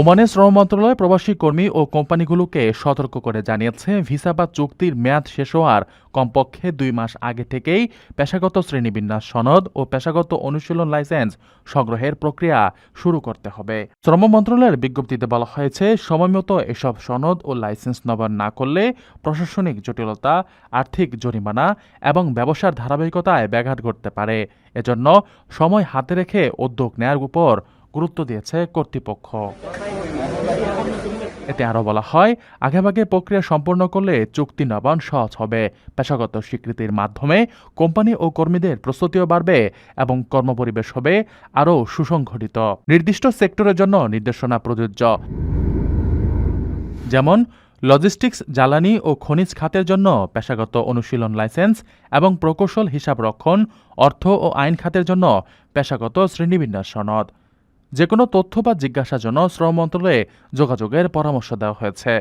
ওমানের শ্রম মন্ত্রণালয় প্রবাসী কর্মী ও কোম্পানিগুলোকে সতর্ক করে জানিয়েছে, ভিসা বা চুক্তির মেয়াদ শেষ হওয়ার কমপক্ষে দুই মাস আগে থেকেই পেশাগত শ্রেণীবিন্যাস সনদ ও পেশাগত অনুশীলন লাইসেন্স সংগ্রহের প্রক্রিয়া শুরু করতে হবে। শ্রম মন্ত্রণালয়ের বিজ্ঞপ্তিতে বলা হয়েছে, সময়মতো এসব সনদ ও লাইসেন্স নবায়ন না করলে প্রশাসনিক জটিলতা, আর্থিক জরিমানা এবং ব্যবসার ধারাবাহিকতায় ব্যাঘাত ঘটতে পারে। এজন্য সময় হাতে রেখে উদ্যোগ নেয়ার উপর গুরুত্ব দিয়েছে কর্তৃপক্ষ। এতে আরও বলা হয়, আগেভাগে প্রক্রিয়া সম্পন্ন করলে চুক্তি নবায়ন সহজ হবে। পেশাগত স্বীকৃতির মাধ্যমে কোম্পানি ও কর্মীদের প্রস্তুতিও বাড়বে এবং কর্মপরিবেশ হবে আরও সুসংগঠিত। নির্দিষ্ট সেক্টরের জন্য নির্দেশনা প্রযোজ্য। যেমন, লজিস্টিক্স, জ্বালানি ও খনিজ খাতের জন্য পেশাগত অনুশীলন লাইসেন্স এবং প্রকৌশল হিসাব রক্ষণ, অর্থ ও আইন খাতের জন্য পেশাগত শ্রেণীবিন্যাস সনদ। যে কোনো তথ্য বা জিজ্ঞাসার জন্য শ্রম মন্ত্রণালয়ে যোগাযোগের পরামর্শ দেওয়া হয়েছে।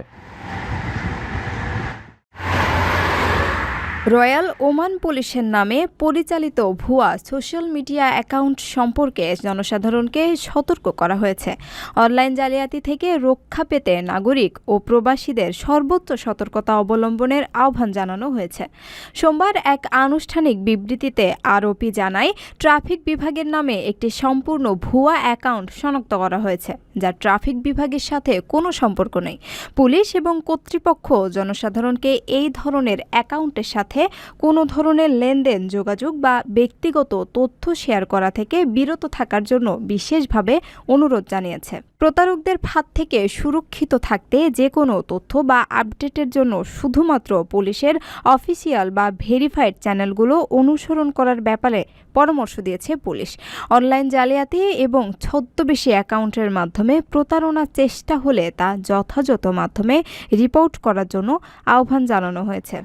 রয়্যাল ওমান পুলিশের নামে পরিচালিত ভুয়া সোশ্যাল মিডিয়া অ্যাকাউন্ট সম্পর্কে জনসাধারণকে সতর্ক করা হয়েছে। অনলাইন জালিয়াতি থেকে রক্ষা পেতে নাগরিক ও প্রবাসীদের সর্বোচ্চ সতর্কতা অবলম্বনের আহ্বান জানানো হয়েছে। সোমবার এক আনুষ্ঠানিক বিবৃতিতে আরোপি জানায়, ট্রাফিক বিভাগের নামে একটি সম্পূর্ণ ভুয়া অ্যাকাউন্ট শনাক্ত করা হয়েছে, যা ট্রাফিক বিভাগের সাথে কোনো সম্পর্ক নেই। পুলিশ এবং কর্তৃপক্ষ জনসাধারণকে এই ধরনের অ্যাকাউন্টের সাথে কোনো ধরনের লেনদেন, যোগাযোগ বা ব্যক্তিগত তথ্য শেয়ার করা থেকে বিরত থাকার জন্য বিশেষভাবে অনুরোধ জানিয়েছে। প্রতারকদের ফাঁদ থেকে সুরক্ষিত থাকতে যে কোনো তথ্য বা আপডেটের জন্য শুধুমাত্র পুলিশের অফিসিয়াল বা ভেরিফাইড চ্যানেলগুলো অনুসরণ করার ব্যাপারে পরামর্শ দিয়েছে পুলিশ। অনলাইন জালিয়াতি এবং ছদ্মবেশী অ্যাকাউন্টের মাধ্যমে প্রতারণার চেষ্টা হলে তা যথাযথ মাধ্যমে রিপোর্ট করার জন্য আহ্বান জানানো হয়েছে।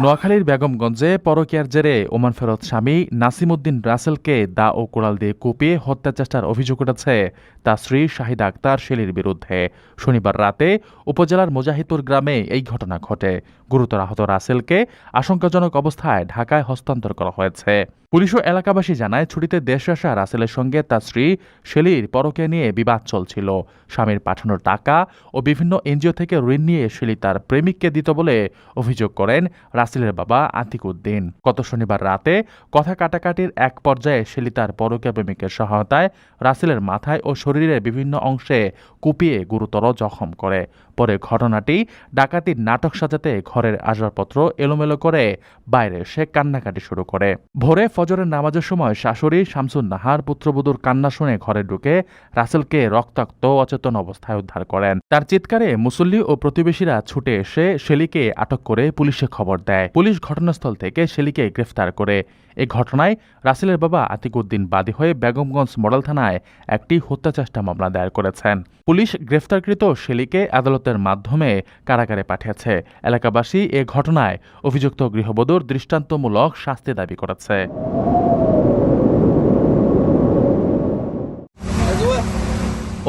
নোয়াখালীর বেগমগঞ্জে পরকিয়ার জেরে ওমান ফেরত স্বামী নাসিমুদ্দিন রাসেলকে দা ও কোড়াল দিয়ে কুপিয়ে হত্যা চেষ্টার অভিযোগ উঠেছে তা শ্রী শাহিদা আক্তার শেলির বিরুদ্ধে। শনিবার রাতে উপজেলার মুজাহিদুর গ্রামে এই ঘটনা ঘটে। গুরুতর আহত রাসেলকে আশঙ্কাজনক অবস্থায় ঢাকায় হস্তান্তর করা হয়েছে। পুলিশ ও এলাকাবাসী জানায়, ছুটিতে দেশে আসা রাসেলের সঙ্গে তার স্ত্রী শেলির পরকে নিয়ে বিবাদ চলছিল। স্বামীর পাঠানোর টাকা ও বিভিন্ন এনজিও থেকে ঋণ নিয়ে শেলি তার প্রেমিককে দিত বলে অভিযোগ করেন রাসেলের বাবা আতিক উদ্দিন গত শনিবার রাতে কথা কাটাকাটির এক পর্যায়ে শেলি তার পরকীয়া প্রেমিকের সহায়তায় রাসেলের মাথায় ও শরীরের বিভিন্ন অংশে কুপিয়ে গুরুতর জখম করে। পরে ঘটনাটি ডাকাতির নাটক সাজাতে ঘরের আসবাবপত্র এলোমেলো করে বাইরে এসে কান্নাকাটি শুরু করে। ভোরে ফজরের নামাজের সময় শাশুড়ি শামসুন নাহার পুত্রবধূর কান্না শুনে ঘরে ঢুকে রাসেলকে রক্তাক্ত অচেতন অবস্থায় উদ্ধার করেন। তার চিৎকারে মুসল্লি ও প্রতিবেশীরা ছুটে এসে শেলিকে আটক করে পুলিশে খবর দেয়। পুলিশ ঘটনাস্থল থেকে শেলিকে গ্রেফতার করে এই ঘটনায় রাসেলের বাবা আতিকুদ্দিন বাদী হয়ে বেগমগঞ্জ মডেল থানায় একটি হত্যাচেষ্টা মামলা দায়ের করেছেন। পুলিশ গ্রেফতারকৃত শেলিকে আদালতের মাধ্যমে কারাগারে পাঠিয়েছে। এলাকাবাসী এ ঘটনায় অভিযুক্ত গৃহবধূর দৃষ্টান্তমূলক শাস্তি দাবি করেছে।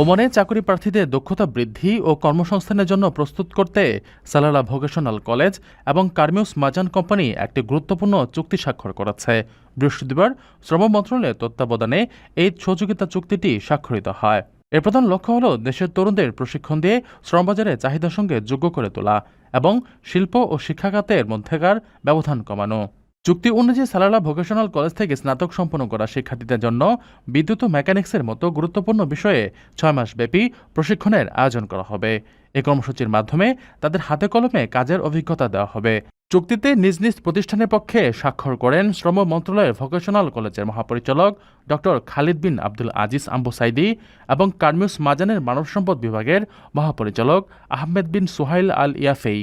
ওমনে চাকরি প্রার্থীদের দক্ষতা বৃদ্ধি ও কর্মসংস্থানের জন্য প্রস্তুত করতে সালালা ভোকেশনাল কলেজ এবং কার্মিউস মাজান কোম্পানি একটি গুরুত্বপূর্ণ চুক্তি স্বাক্ষর করেছে। বৃহস্পতিবার শ্রম মন্ত্রণালয়ের তত্ত্বাবধানে এই সহযোগিতা চুক্তিটি স্বাক্ষরিত হয়। এর প্রধান লক্ষ্য হল দেশের তরুণদের প্রশিক্ষণ দিয়ে শ্রমবাজারে চাহিদার সঙ্গে যোগ্য করে তোলা এবং শিল্প ও শিক্ষাখাতের মধ্যেকার ব্যবধান কমানো। চুক্তি অনুযায়ী সালালা ভোকেশনাল কলেজ থেকে স্নাতক সম্পন্ন করা শিক্ষার্থীদের জন্য বিদ্যুৎ ও মেকানিক্সের মতো গুরুত্বপূর্ণ বিষয়ে ছয় মাস ব্যাপী প্রশিক্ষণের আয়োজন করা হবে। এ কর্মসূচির মাধ্যমে তাদের হাতে কলমে কাজের অভিজ্ঞতা দেওয়া হবে। চুক্তিতে নিজ নিজ প্রতিষ্ঠানের পক্ষে স্বাক্ষর করেন শ্রম মন্ত্রণালয়ের ভোকেশনাল কলেজের মহাপরিচালক doctor Khalid bin Abdul Aziz Ambusaidi এবং কার্মিউস মাজানের মানব সম্পদ বিভাগের মহাপরিচালক আহমেদ বিন সুহাইল আল ইয়াফেই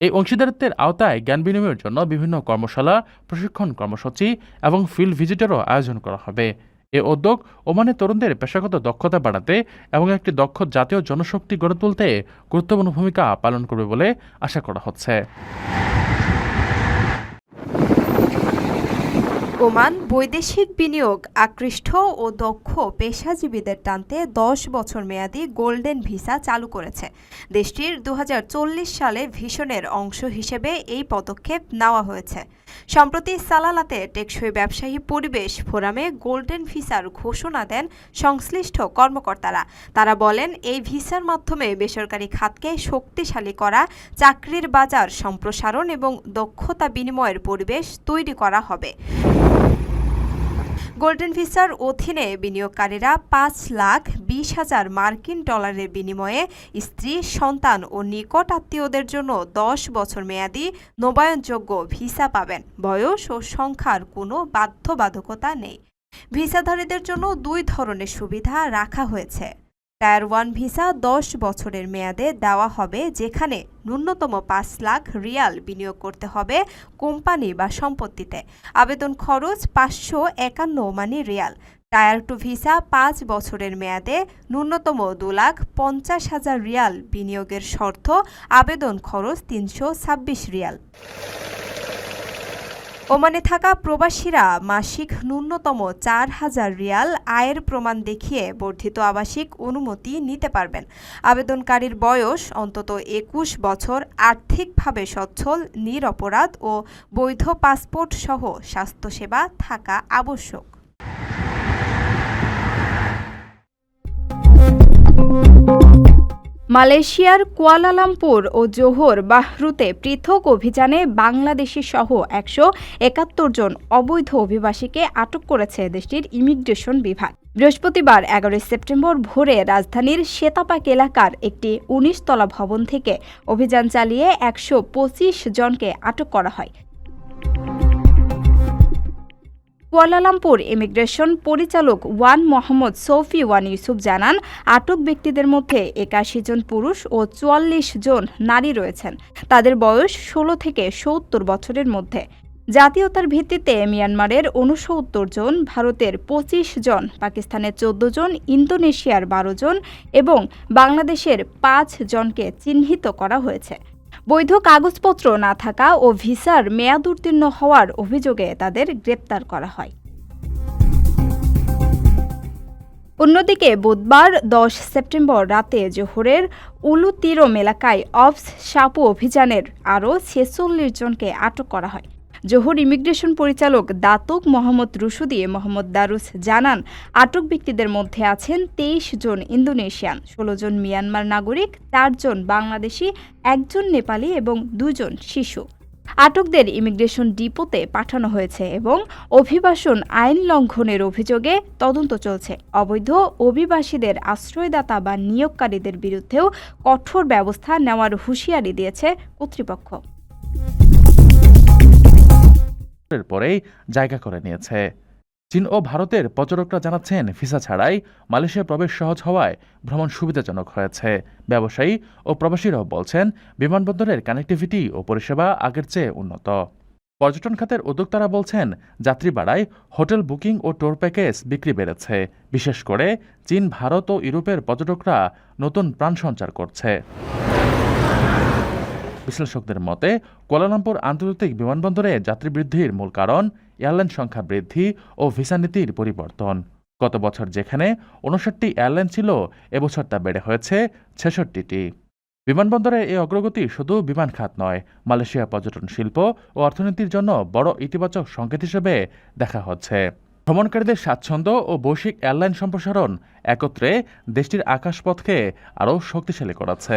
এই অংশীদারিত্বের আওতায় জ্ঞান বিনিময়ের জন্য বিভিন্ন কর্মশালা, প্রশিক্ষণ কর্মসূচি এবং ফিল্ড ভিজিটেরও আয়োজন করা হবে। এ উদ্যোগ ওমানে তরুণদের পেশাগত দক্ষতা বাড়াতে এবং একটি দক্ষ জাতীয় জনশক্তি গড়ে তুলতে গুরুত্বপূর্ণ ভূমিকা পালন করবে বলে আশা করা হচ্ছে। ওমান বৈদেশিক বিনিয়োগ আকৃষ্ট ও দক্ষ পেশাজীবীদের টানতে দশ বছর মেয়াদী গোল্ডেন ভিসা চালু করেছে। দেশটির দু হাজার চল্লিশ সালে ভিশনের অংশ হিসেবে এই পদক্ষেপ নেওয়া হয়েছে। সম্প্রতি সালালাতে টেকসই ব্যবসায়ী পরিবেশ ফোরামে গোল্ডেন ভিসার ঘোষণা দেন সংশ্লিষ্ট কর্মকর্তারা। তারা বলেন, এই ভিসার মাধ্যমে বেসরকারি খাতকে শক্তিশালী করা, চাকরির বাজার সম্প্রসারণ এবং দক্ষতা বিনিময়ের পরিবেশ তৈরি করা হবে। গোল্ডেন ভিসার অধীনে বিনিয়োগকারীরা পাঁচ লাখ বিশ হাজার মার্কিন ডলারের বিনিময়ে স্ত্রী, সন্তান ও নিকট আত্মীয়দের জন্য দশ বছর মেয়াদি নবায়নযোগ্য ভিসা পাবেন। বয়স ও সংখ্যার কোনো বাধ্যবাধকতা নেই। ভিসাধারীদের জন্য দুই ধরনের সুবিধা রাখা হয়েছে। টায়ার ওয়ান ভিসা দশ বছরের মেয়াদে দেওয়া হবে, যেখানে ন্যূনতম পাঁচ লাখ রিয়াল বিনিয়োগ করতে হবে কোম্পানি বা সম্পত্তিতে। আবেদন খরচ পাঁচশো একান্ন Omani riyal. Tier two visa পাঁচ বছরের মেয়াদে ন্যূনতম দু লাখ পঞ্চাশ হাজার রিয়াল বিনিয়োগের শর্ত, আবেদন খরচ তিনশো ছাব্বিশ রিয়াল। ওমানে থাকা প্রবাসীরা মাসিক ন্যূনতম চার হাজার রিয়াল আয়ের প্রমাণ দেখিয়ে বর্ধিত আবাসিক অনুমতি নিতে পারবেন। আবেদনকারীর বয়স অন্তত একুশ বছর, আর্থিকভাবে সচ্ছল, নিরপরাধ ও বৈধ পাসপোর্ট সহ স্বাস্থ্যসেবা থাকা আবশ্যক। মালয়েশিয়ার কুয়ালালামপুর ও জোহর বাহরুতে পৃথক অভিযানে বাংলাদেশি সহ একশো একাত্তর জন অবৈধ অভিবাসীকে আটক করেছে দেশটির ইমিগ্রেশন বিভাগ। বৃহস্পতিবার এগারোই সেপ্টেম্বর ভোরে রাজধানীর শ্বেতাপাক এলাকার একটি উনিশতলা ভবন থেকে অভিযান চালিয়ে একশো পঁচিশ জনকে আটক করা হয়। কুয়ালালামপুর ইমিগ্রেশন পরিচালক Wan Mohammad Soufi Wan Yusuf জানান, আটক ব্যক্তিদের মধ্যে একাশি জন পুরুষ ও চুয়াল্লিশ জন নারী রয়েছেন। তাদের বয়স ষোলো থেকে সত্তর বছরের মধ্যে। জাতীয়তার ভিত্তিতে মিয়ানমারের উনসত্তর জন, ভারতের পঁচিশ জন, পাকিস্তানের চোদ্দ জন, ইন্দোনেশিয়ার বারো জন এবং বাংলাদেশের পাঁচ জনকে চিহ্নিত করা হয়েছে। বৈধ কাগজপত্র না থাকা ও ভিসার মেয়াদ উত্তীর্ণ হওয়ার অভিযোগে তাদের গ্রেপ্তার করা হয়। অন্যদিকে বুধবার দশ সেপ্টেম্বর রাতে জোহরের উলুতিরম এলাকায় অবস সাপু অভিযানের আরও ছেচল্লিশ জনকে আটক করা হয়। জোহর ইমিগ্রেশন পরিচালক Datuk Mohammad Rusdi Mohammad Darus জানান, আটক ব্যক্তিদের মধ্যে আছেন তেইশ জন ইন্দোনেশিয়ান, ষোলো জন মিয়ানমার নাগরিক চারজন বাংলাদেশি একজন নেপালি এবং দুজন শিশু। আটকদের ইমিগ্রেশন ডিপোতে পাঠানো হয়েছে এবং অভিবাসন আইন লঙ্ঘনের অভিযোগে তদন্ত চলছে। অবৈধ অভিবাসীদের আশ্রয়দাতা বা নিয়োগকারীদের বিরুদ্ধেও কঠোর ব্যবস্থা নেওয়ার হুঁশিয়ারি দিয়েছে কর্তৃপক্ষ। পরেই জায়গা করে নিয়েছে। চীন ও ভারতের পর্যটকরা জানাচ্ছেন, ভিসা ছাড়াই মালয়েশিয়া প্রবেশ সহজ হওয়ায় ভ্রমণ সুবিধাজনক হয়েছে। ব্যবসায়ী ও প্রবাসীরাও বলছেন, বিমানবন্দরের কানেক্টিভিটি ও পরিষেবা আগের চেয়ে উন্নত। পর্যটন খাতের উদ্যোক্তারা বলছেন, যাত্রী বাড়ায় হোটেল বুকিং ও ট্যুর প্যাকেজ বিক্রি বেড়েছে। বিশেষ করে চীন, ভারত ও ইউরোপের পর্যটকরা নতুন প্রাণ সঞ্চার করছে। বিশ্লেষকদের মতে, কুয়ালালামপুর আন্তর্জাতিক বিমানবন্দরে যাত্রী বৃদ্ধির মূল কারণ এয়ারলাইন সংখ্যা বৃদ্ধি ও ভিসা নীতির পরিবর্তন। গত বছর যেখানে উনষাটটি এয়ারলাইন ছিল, এবছর তা বেড়ে হয়েছে ছেষট্টিটি। বিমানবন্দরের এই অগ্রগতি শুধু বিমান খাত নয়, মালয়েশিয়া পর্যটন শিল্প ও অর্থনীতির জন্য বড় ইতিবাচক সংকেত হিসেবে দেখা হচ্ছে। ভ্রমণকারীদের স্বাচ্ছন্দ্য ও বৈশ্বিক এয়ারলাইন সম্প্রসারণ একত্রে দেশটির আকাশপথকে আরও শক্তিশালী করাচ্ছে